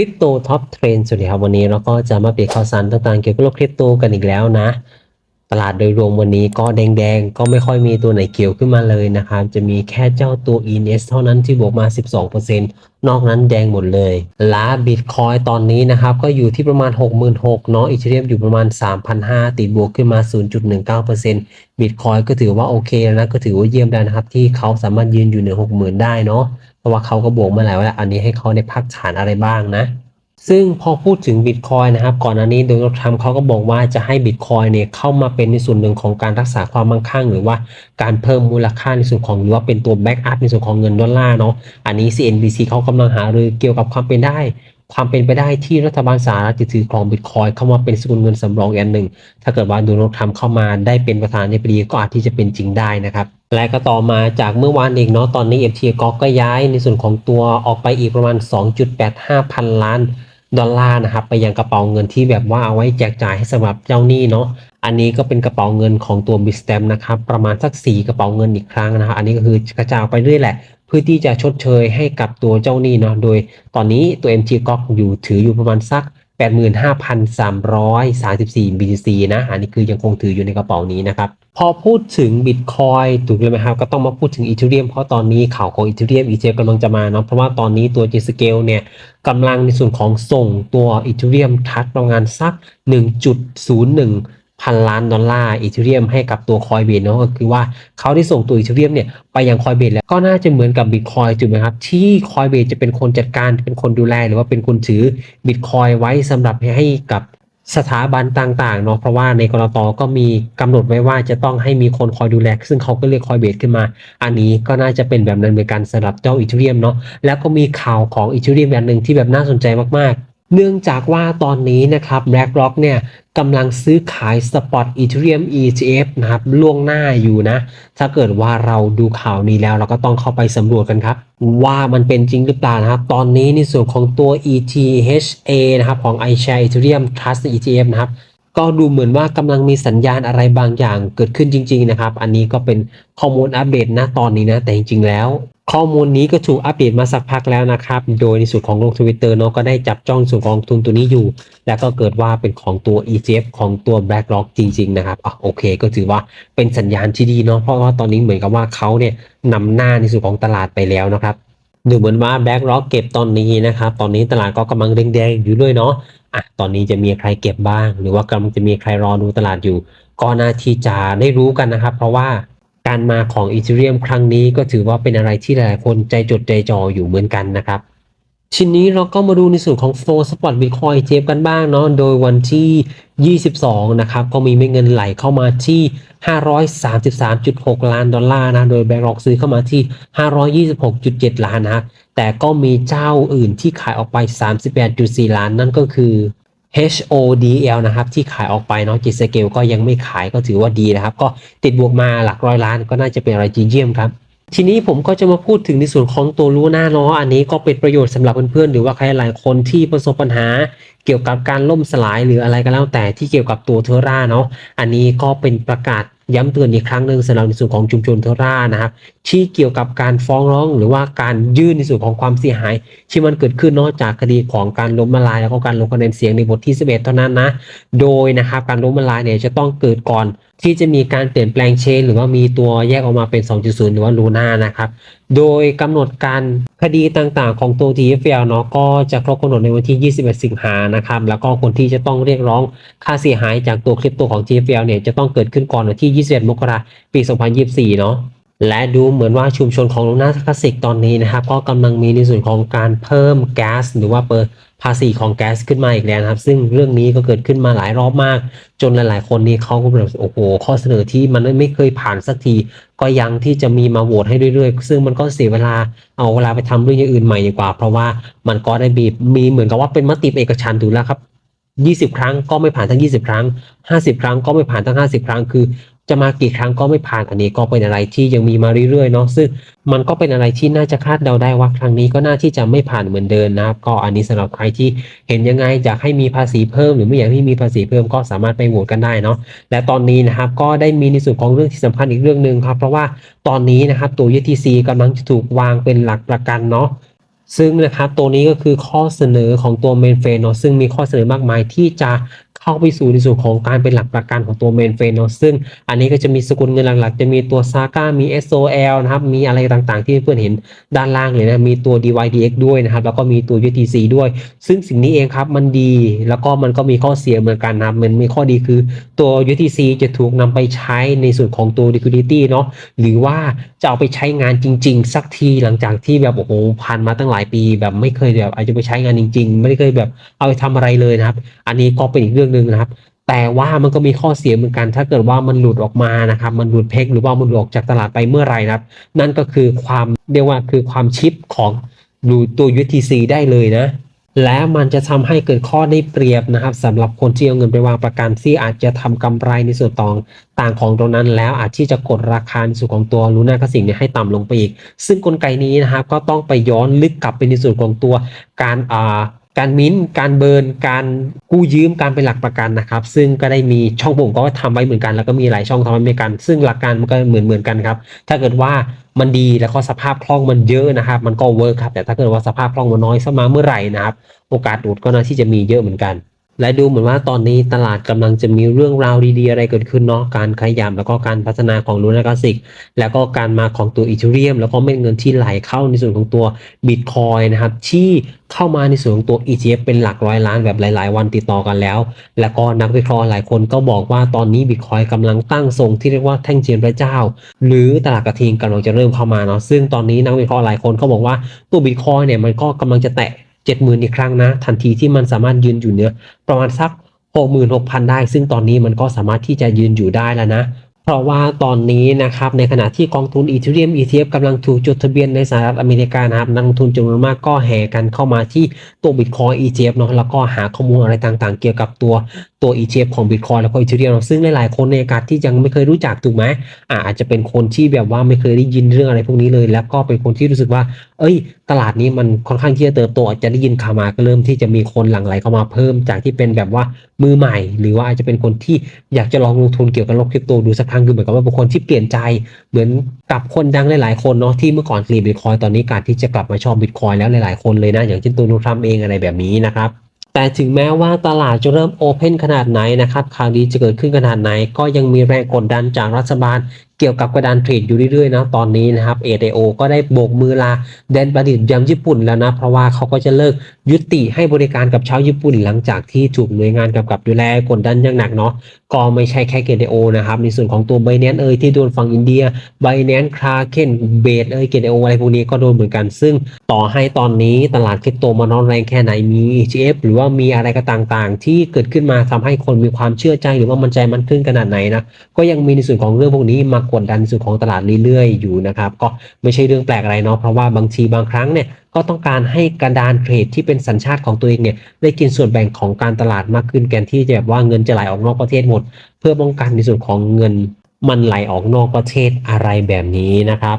ริปโตท็อปเทรนสวัสดีครับวันนี้เราก็จะมาเปลี่ยนข่าวสารต่างๆเกี่ยวกับโลกคริปโตกันอีกแล้วนะ ตลาดโดยรวมวันนี้ก็แดงๆ ก็ไม่ค่อยมีตัวไหนเกี่ยวขึ้นมาเลยนะครับ จะมีแค่เจ้าตัว ENS เท่านั้นที่บวกมา 12%นอกนั้นแดงหมดเลย และบิตคอยตอนนี้นะครับ ก็อยู่ที่ประมาณ 66,000เนาะอีเทเรียมอยู่ประมาณ 3,500 ติดบวกขึ้นมา 0.19%บิตคอยก็ถือว่าโอเคแล้วนะ ก็ถือว่าเยี่ยมแล้วนะครับ ที่เขาสามารถยืนอยู่เหนือ 60,000 ได้เนาะเพราะว่าเขาก็บวกมาหลายวันแล้วอันนี้ให้เขาได้พักฐานอะไรบ้างนะ ซึ่งพอพูดถึงบิตคอยนะครับ ก่อนหน้านี้โดนัลด์ทรัมป์เขาก็บอกว่าจะให้บิตคอยเนี่ยเข้ามาเป็นในส่วนหนึ่งของการรักษาความมั่งคั่ง หรือว่าการเพิ่มมูลค่าในส่วนของหรือว่าเป็นตัวแบ็กอัพในส่วนของเงินดอลลาร์เนาะอันนี้ CNBC เขากำลังหารือเกี่ยวกับความเป็นได้ ความเป็นไปได้ที่รัฐบาลสหรัฐจะถือครองบิตคอยเข้ามาเป็นสกุลเงินสำรองอันหนึ่ง ถ้าเกิดว่าโดนัลด์ทรัมป์เข้ามาได้เป็นประธานาธิบดีก็อาจที่จะเป็นจริงได้นะครับและก็ต่อมาจากเมื่อวานเองเนาะตอนนี้ FT ก็ก็ย้ายในส่วนของตัวออกไปอีกประมาณ 2.85 พันล้าน ดอลลาร์นะครับไปยังกระเป๋าเงินที่แบบว่าเอาไว้แจกจ่ายให้สำหรับเจ้าหนี้เนาะอันนี้ก็เป็นกระเป๋าเงินของตัวบิสเตมนะครับประมาณสัก 4 กระเป๋าเงินอีกครั้งนะครับอันนี้ก็คือกระจายไปเรื่อยแหละ เพื่อที่จะชดเชยให้กับตัวเจ้าหนี้เนาะโดยตอนนี้ตัว MT ก็อยู่ถืออยู่ประมาณสัก 85,334 BTC นะ อันนี้คือยังคงถืออยู่ในกระเป๋านี้นะครับ พอพูดถึง Bitcoin ถูกเลยไหมครับ ก็ต้องมาพูดถึงอีเทเรียมเพราะตอนนี้ข่าวของอีเทเรียมอีเจกำลังจะมาเนาะ เพราะว่าตอนนี้ตัว G-Scale เนี่ยกำลังในส่วนของส่งตัวอีเทเรียมทัดประมาณสัก 1.01 พันล้านดอลลาร์อีเทเรียมให้กับตัวคอยเบนเนาะก็คือว่าเขาได้ส่งตัวอีเทเรียมเนี่ยไปยังคอยเบนแล้วก็น่าจะเหมือนกับบิตคอยถูกไหมครับ ที่คอยเบนจะเป็นคนจัดการเป็นคนดูแล หรือว่าเป็นคนถือบิตคอยไว้สำหรับให้กับสถาบันต่างๆเนาะเพราะว่าในกรตก็มีกำหนดไว้ว่าจะต้องให้มีคนคอยดูแล ซึ่งเขาก็เรียกคอยเบนขึ้นมา อันนี้ก็น่าจะเป็นแบบนั้นเหมือนกันสำหรับเจ้าอีเทเรียมเนาะแล้วก็มีข่าวของอีเทเรียมอย่างหนึ่งที่แบบน่าสนใจมากๆ เนื่องจากว่าตอนนี้นะครับ BlackRock เนี่ยกำลังซื้อขายสปอตอีเทเรียม ETF นะครับล่วงหน้าอยู่นะ ถ้าเกิดว่าเราดูข่าวนี้แล้วเราก็ต้องเข้าไปสำรวจกันครับ ว่ามันเป็นจริงหรือเปล่านะครับ ตอนนี้ในส่วนของตัว ETHA นะครับของ iShare Ethereum Trust ETF นะครับ ก็ดูเหมือนว่ากำลังมีสัญญาณอะไรบางอย่างเกิดขึ้นจริง ๆนะครับ อันนี้ก็เป็นข้อมูลอัปเดตนะตอนนี้นะ แต่จริง ๆ แล้ว ข้อมูลนี้ก็ถูกอัปเดตมาสักพักแล้วนะครับ โดยในส่วนของโลกทวิตเตอร์เนาะก็ได้จับจ้องส่วนของทุนตัวนี้อยู่ แล้วก็เกิดว่าเป็นของตัว ETF ของตัว BlackRock จริง ๆ นะครับอะโอเค ก็ถือว่าเป็นสัญญาณที่ดีเนาะเพราะว่าตอนนี้เหมือนกับว่าเขาเนี่ยนำหน้าในส่วนของตลาดไปแล้วนะครับดูเหมือนว่า BlackRock เก็บตอนนี้นะครับ ตอนนี้ตลาดก็กำลังแดงๆอยู่ด้วยเนาะ อะตอนนี้จะมีใครเก็บบ้าง หรือว่ากำลังจะมีใครรอดูตลาดอยู่ ก็น่าที่จะได้รู้กันนะครับ เพราะว่าการมาของอีเทเรียมครั้งนี้ก็ถือว่าเป็นอะไรที่หลายๆคนใจจดใจจ่ออยู่เหมือนกันนะครับ ชิ้นนี้เราก็มาดูในส่วนของ Flow Spot Bitcoin ETF กันบ้างเนาะ โดยวันที่ 22 นะครับ ก็มีเม็ดเงินไหลเข้ามาที่ 533.6 ล้านดอลลาร์นะ โดย BlackRock ซื้อเข้ามาที่ 526.7 ล้านนะ แต่ก็มีเจ้าอื่นที่ขายออกไป 38.4 ล้าน นั่นก็คือ HODL นะครับ ที่ขายออกไปเนาะจิสเกลก็ยังไม่ขายก็ถือว่าดีนะครับ ก็ติดบวกมาหลักร้อยล้านก็น่าจะเป็นอะไรจีเยี่ยมครับ ทีนี้ผมก็จะมาพูดถึงในส่วนของตัวลูน่าเนาะอันนี้ก็เป็นประโยชน์สำหรับเพื่อนๆหรือว่าใครหลายคนที่ประสบปัญหา เกี่ยวกับการล่มสลายหรืออะไรก็แล้วแต่ที่เกี่ยวกับตัวเทอร่าเนาะอันนี้ก็เป็นประกาศย้ำเตือนอีกครั้งหนึ่งสำหรับในส่วนของชุมชนเทอร่านะครับที่เกี่ยวกับการฟ้องร้องหรือว่าการยื่นในส่วนของความเสียหาย ที่มันเกิดขึ้นนอกจากคดีของการล้มละลาย แล้วก็การลงคะแนนเสียงในบทที่ 11 เท่านั้นนะ โดยนะครับการล้มละลายเนี่ยจะต้องเกิดก่อน ที่จะมีการเปลี่ยนแปลงเชน หรือว่ามีตัวแยกออกมาเป็น 2.0 หรือว่าลูน่านะครับ โดยกำหนดการคดีต่างๆ ของตัว TFL เนาะก็จะครบกำหนดในวันที่ 21 สิงหานะครับ แล้วก็คนที่จะต้องเรียกร้องค่าเสียหายจากตัวคริปโตของ TFL เนี่ยจะต้องเกิดขึ้นก่อนวันที่ 21 มกราคม ปี 2024 เนาะและดูเหมือนว่าชุมชนของลูน่าคลาสสิกตอนนี้นะครับ ก็กำลังมีในส่วนของการเพิ่มแก๊สหรือว่าเปิด ภาษีของแก๊สขึ้นมาอีกแล้วนะครับ ซึ่งเรื่องนี้ก็เกิดขึ้นมาหลายรอบมาก จนหลาย ๆ คนนี่เขาก็แบบโอ้โหข้อเสนอที่มันไม่เคยผ่านสักที ก็ยังที่จะมีมาโหวตให้เรื่อย ๆ ซึ่งมันก็เสียเวลาเอาเวลาไปทำเรื่องอย่างอื่นใหม่ดีกว่า เพราะว่ามันก็ได้บีบมีเหมือนกับว่าเป็นมติเอกฉันท์ถูกแล้วครับ20 ครั้งก็ไม่ผ่านทั้ง 20 ครั้ง 50 ครั้งก็ไม่ผ่านทั้ง 50 ครั้ง คือจะมากี่ครั้งก็ไม่ผ่านอันนี้ก็เป็นอะไรที่ยังมีมาเรื่อยๆเนาะซึ่งมันก็เป็นอะไรที่น่าจะคาดเดาได้ว่าครั้งนี้ก็น่าที่จะไม่ผ่านเหมือนเดิมนะครับก็อันนี้สำหรับใครที่เห็นยังไงอยากให้มีภาษีเพิ่ม หรือไม่อยากให้มีภาษีเพิ่มก็สามารถไปโหวตกันได้เนาะและตอนนี้นะครับก็ได้มีในส่วนของเรื่องที่สำคัญอีกเรื่องหนึ่งครับ เพราะว่าตอนนี้นะครับตัว UTC กำลังจะถูกวางเป็นหลักประกันเนาะซึ่งนะครับตัวนี้ก็คือข้อเสนอของตัวเมนเฟนเนาะซึ่งมีข้อเสนอมากมายที่จะ เข้าไปสู่ในส่วนของการเป็นหลักประกันของตัวเมนเฟนเนาะซึ่งอันนี้ก็จะมีสกุลเงินหลักๆ จะมีตัวซาก้ามี SOL นะครับ มีอะไรต่างๆ ที่เพื่อนเห็นด้านล่างเลยนะ มีตัว DYDX ด้วยนะครับ แล้วก็มีตัว UTC ด้วย ซึ่งสิ่งนี้เองครับมันดีแล้วก็มันก็มีข้อเสียเหมือนกันนะครับมันมีข้อดีคือตัว UTC จะถูกนำไปใช้ในส่วนของตัว liquidity เนาะหรือว่าจะเอาไปใช้งานจริง ๆ สักทีหลังจากที่แบบโอ้โหผ่านมาตั้งหลายปี แบบไม่เคยแบบอาจจะไปใช้งานจริง ๆ ไม่ได้เคยแบบเอาไปทำอะไรเลยนะครับ อันนี้ก็เป็นอีกเรื่องหนึ่งนะครับ แต่ว่ามันก็มีข้อเสียเหมือนกัน ถ้าเกิดว่ามันหลุดออกมานะครับ มันหลุดเพกหรือว่ามันหลุดออกจากตลาดไปเมื่อไหร่นะครับ นั่นก็คือความเรียกว่าคือความชิปของดูตัว UTC ได้เลยนะ และมันจะทำให้เกิดข้อได้เปรียบนะครับสำหรับคนที่เอาเงินไปวางประกันที่อาจจะทำกำไรในส่วนต่างต่างของตรงนั้น แล้วอาจที่จะกดราคาในส่วนของตัวลูน่าคาสิงเนี่ยให้ต่ำลงไปอีก ซึ่งกลไกนี้นะครับก็ต้องไปย้อนลึกกลับไปในส่วนของตัวการอ่า การมิ้นท์การเบิร์น การกู้ยืมการเป็นหลักประกันนะครับ ซึ่งก็ได้มีช่องโหว่ก็ทำไว้เหมือนกัน แล้วก็มีหลายช่องทำไว้เหมือนกัน ซึ่งหลักการมันก็เหมือนเหมือนกันครับ ถ้าเกิดว่ามันดีแล้วก็สภาพคล่องมันเยอะนะครับ มันก็เวิร์คครับ แต่ถ้าเกิดว่าสภาพคล่องมันน้อยสมาเมื่อไหร่นะครับ โอกาสดูดก็น่าที่จะมีเยอะเหมือนกัน และดูเหมือนว่าตอนนี้ตลาดกำลังจะมีเรื่องราวดีๆอะไรเกิดขึ้นเนาะการขยับแล้วก็การพัฒนาของลูนากาสิก แล้วก็การมาของตัวอีเทเรียม แล้วก็เม็ดเงินที่ไหลเข้าในส่วนของตัวบิตคอยนะครับที่เข้ามาในส่วนของตัว ETF เป็นหลักร้อยล้านแบบหลาย ๆ วันติดต่อกันแล้ว แล้วก็นักวิเคราะห์หลายคนก็บอกว่าตอนนี้บิตคอยกำลังตั้งทรงที่เรียกว่าแท่งเทียนพระเจ้า หรือตลาดกระทิงกำลังจะเริ่มเข้ามาเนาะซึ่งตอนนี้นักวิเคราะห์หลายคนก็บอกว่าตัวบิตคอยเนี่ยมันก็กำลังจะแตะ 70,000อีกครั้งนะ ทันทีที่มันสามารถยืนอยู่เนื้อประมาณสัก66,000ได้ ซึ่งตอนนี้มันก็สามารถที่จะยืนอยู่ได้แล้วนะ เพราะว่าตอนนี้นะครับในขณะที่กองทุนอีเทเรียม ETF กำลังถูกจดทะเบียนในสหรัฐอเมริกานะครับนักลงทุนจำนวนมากก็แห่กันเข้ามาที่ตัว Bitcoin ETF เนาะแล้วก็หาข้อมูลอะไรต่างๆ เกี่ยวกับตัว ตัว ETF ของ Bitcoin แล้วก็ Ethereum เนาะซึ่งหลายๆคนในอากาศที่ยังไม่เคยรู้จักถูกไหมอ่าอาจจะเป็นคนที่แบบว่าไม่เคยได้ยินเรื่องอะไรพวกนี้เลย แล้วก็เป็นคนที่รู้สึกว่า เอ้ย ตลาดนี้มันค่อนข้างที่จะเติบโตอาจจะได้ยินข่าวมาก็เริ่มที่จะมีคนหลั่งไหลเข้ามาเพิ่มจากที่เป็นแบบว่ามือใหม่ หรือว่าอาจจะเป็นคนที่อยากจะลองลงทุนเกี่ยวกับโลกคริปโตดูสักครั้งคือเหมือนกับว่าเป็นคนที่เปลี่ยนใจเหมือนกับคนดังหลายๆคนเนาะที่เมื่อก่อนกรีบบิตคอยตอนนี้การที่จะกลับมาชอบบิตคอยแล้วหลายๆคนเลยนะอย่างเช่นตัวนูทรัมเองอะไรแบบนี้นะครับ แต่ถึงแม้ว่าตลาดจะเริ่มโอเพนขนาดไหนนะครับข่าวดีจะเกิดขึ้นขนาดไหน ก็ยังมีแรงกดดันจากรัฐบาล เกี่ยวกับกระดานเทรดอยู่เรื่อยๆนะตอนนี้นะครับ ADO ก็ได้โบกมือลาแดนประดิษฐ์ยำญี่ปุ่นแล้วนะ เพราะว่าเขาก็จะเลิกยุติให้บริการกับชาวญี่ปุ่น หลังจากที่ถูกหน่วยงานกำกับดูแลกดดันอย่างหนักเนาะก็ไม่ใช่แค่ KDO นะครับ ในส่วนของตัว b บ n a n c e เอยที่โดนฝั่งอินเดีย b บ n a n c e คราเคนเบดเอย KDO อะไรพวกนี้ก็โดนเหมือนกัน ซึ่งต่อให้ตอนนี้ตลาดคริปโตมันร้อนแรงแค่ไหนมี ETF หรือว่ามีอะไรก็ต่างๆ ที่เกิดขึ้นมาทำให้คนมีความเชื่อใจหรือว่ามั่นใจมันขึ้นขนาดไหนนะก็ยังมีในส่วนของเรื่องพวกนี้มากดดันส่วนของตลาดเรื่อยๆอยู่นะครับก็ไม่ใช่เรื่องแปลกอะไรเนาะเพราะว่าบางทีบางครั้งเนี่ยก็ต้องการให้กระดานเทรดที่เป็นสัญชาติของตัวเองเนี่ยได้กินส่วนแบ่งของการตลาดมากขึ้นแทนที่จะแบบว่าเงินจะไหลออกนอกประเทศหมด เพื่อป้องกันในส่วนของเงินมันไหลออกนอกประเทศอะไรแบบนี้นะครับ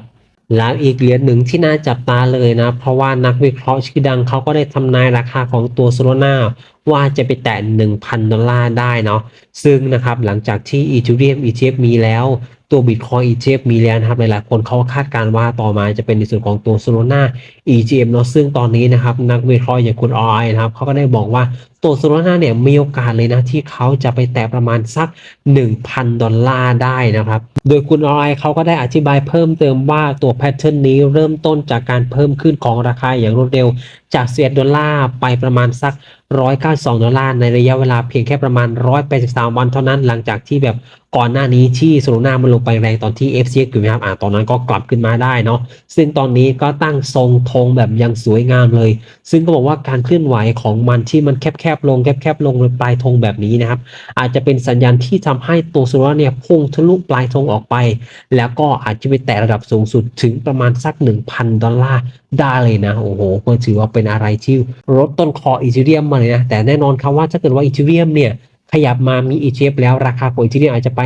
แล้วอีกเหรียญหนึ่งที่น่าจับตาเลยนะ เพราะว่านักวิเคราะห์ชื่อดังเขาก็ได้ทำนายราคาของตัวโซโลนาว่าจะไปแตะ1,000 ดอลลาร์ได้เนาะซึ่งนะครับหลังจากที่ Ethereum ETF มีแล้วตัว Bitcoin ETF มีแล้วนะครับหลายๆคนเขาคาดการณ์ว่าต่อมาจะเป็นในส่วนของตัว Solana EGM เนาะซึ่งตอนนี้นะครับนักวิเคราะห์อย่างคุณออยนะครับเขาก็ได้บอกว่าตัว Solana เนี่ยมีโอกาสเลยนะที่เขาจะไปแตะประมาณสัก 1,000 ดอลลาร์ได้นะครับ โดยคุณออยเขาก็ได้อธิบายเพิ่มเติมว่าตัวแพทเทิร์นนี้เริ่มต้นจากการเพิ่มขึ้นของราคาอย่างรวดเร็วจาก11ดอลลาร์ไปประมาณสัก 192 ดอลลาร์ในระยะเวลาเพียงแค่ประมาณ 183 วันเท่านั้นหลังจากที่แบบ ก่อนหน้านี้ที่โซโลนามันลงไปแรงตอนที่ FCX อยู่นะครับอ่าตอนนั้นก็กลับขึ้นมาได้เนาะซึ่งตอนนี้ก็ตั้งทรงธงแบบยังสวยงามเลย ซึ่งก็บอกว่าการเคลื่อนไหวของมันที่มันแคบๆลงแคบๆลงปลายธงแบบนี้นะครับ อาจจะเป็นสัญญาณที่ทำให้ตัวโซโลนาเนี่ยพุ่งทะลุปลายธงออกไป แล้วก็อาจจะไปแตะระดับสูงสุดถึงประมาณสัก 1,000 ดอลลาร์ได้เลยนะโอ้โหก็ถือว่าเป็นอะไรที่ลดต้นคออีเทเรียมมาเลยนะแต่แน่นอนครับว่าถ้าเกิดว่าอีเทเรียมเนี่ย ขยับมามี ETF แล้วราคาของอีเทเรียมอาจจะไป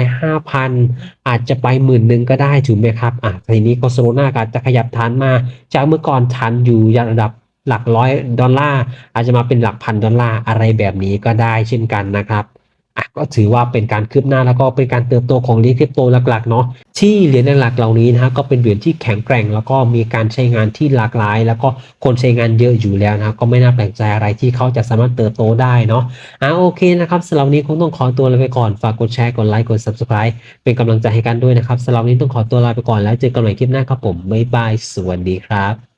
5,000 อาจจะไปหมื่นหนึ่งก็ได้ถูกไหมครับอะทีนี้ก็โซโลนาก็อาจจะขยับฐานมา จากเมื่อก่อนฐานอยู่ระดับหลักร้อยดอลลาร์อาจจะมาเป็นหลักพันดอลลาร์อะไรแบบนี้ก็ได้เช่นกันนะครับ อะก็ถือว่าเป็นการคืบหน้าแล้วก็เป็นการเติบโตของเหรียญคริปโตหลักๆเนาะที่เหรียญหลักๆเหล่านี้นะฮะก็เป็นเหรียญที่แข็งแกร่ง แล้วก็มีการใช้งานที่หลากหลาย แล้วก็คนใช้งานเยอะอยู่แล้วนะก็ไม่น่าแปลกใจอะไรที่เขาจะสามารถเติบโตได้เนาะอะโอเคนะครับสำหรับนี้คงต้องขอตัวลาไปก่อนฝากกดแชร์กดไลค์กด subscribe เป็นกำลังใจให้กันด้วยนะครับสำหรับนนี้ต้องขอตัวลาไปก่อนแล้วเจอกันใหม่คลิปหน้าครับผมบ๊ายบายสวัสดีครับ